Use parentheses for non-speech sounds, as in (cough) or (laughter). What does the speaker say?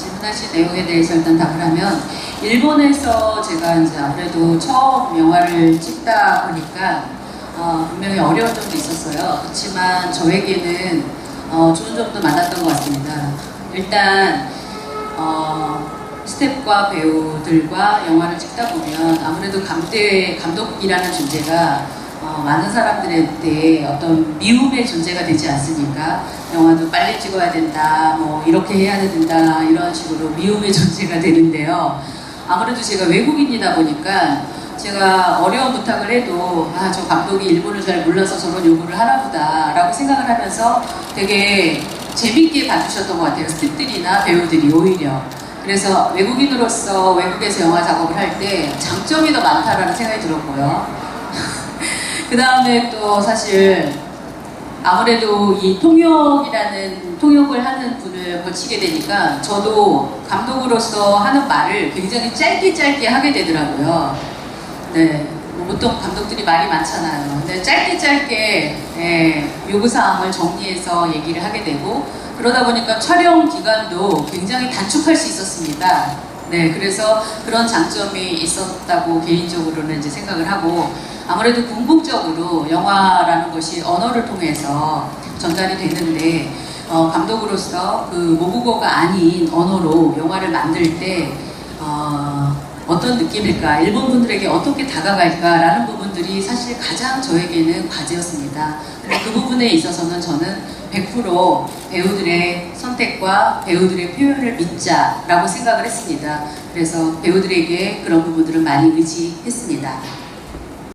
질문하신 내용에 대해서 일단 답을 하면 일본에서 제가 이제 아무래도 처음 영화를 찍다 보니까 어, 분명히 어려운 점도 있었어요. 그렇지만 저에게는 어, 좋은 점도 많았던 것 같습니다. 일단 어, 스텝과 배우들과 영화를 찍다 보면 아무래도 감대, 감독이라는 존재가 어, 많은 사람들한테 어떤 미움의 존재가 되지 않습니까? 영화도 빨리 찍어야 된다, 뭐 이렇게 해야 된다 이런 식으로 미움의 (laughs) 존재가 되는데요. 아무래도 제가 외국인이다 보니까 제가 어려운 부탁을 해도 아 저 감독이 일본을 잘 몰라서 저런 요구를 하나 보다라고 생각을 하면서 되게 재밌게 봐주셨던 것 같아요. 스태프들이나 배우들이 오히려. 그래서 외국인으로서 외국에서 영화 작업을 할 때 장점이 더 많다라는 생각이 들었고요. 그 다음에 또 사실 아무래도 이 통역이라는 통역을 하는 분을 거치게 되니까 저도 감독으로서 하는 말을 굉장히 짧게 짧게 하게 되더라고요. 네. 뭐 보통 감독들이 말이 많잖아요. 근데 짧게 짧게 예, 요구사항을 정리해서 얘기를 하게 되고 그러다 보니까 촬영 기간도 굉장히 단축할 수 있었습니다. 네, 그래서 그런 장점이 있었다고 개인적으로는 이제 생각을 하고 아무래도 궁극적으로 영화라는 것이 언어를 통해서 전달이 되는데 어, 감독으로서 그 모국어가 아닌 언어로 영화를 만들 때 어, 어떤 느낌일까, 일본 분들에게 어떻게 다가갈까라는 부분들이 사실 가장 저에게는 과제였습니다. 그 부분에 있어서는 저는 100% 배우들의 선택과 배우들의 표현을 믿자라고 생각을 했습니다. 그래서 배우들에게 그런 부분들을 많이 의지했습니다.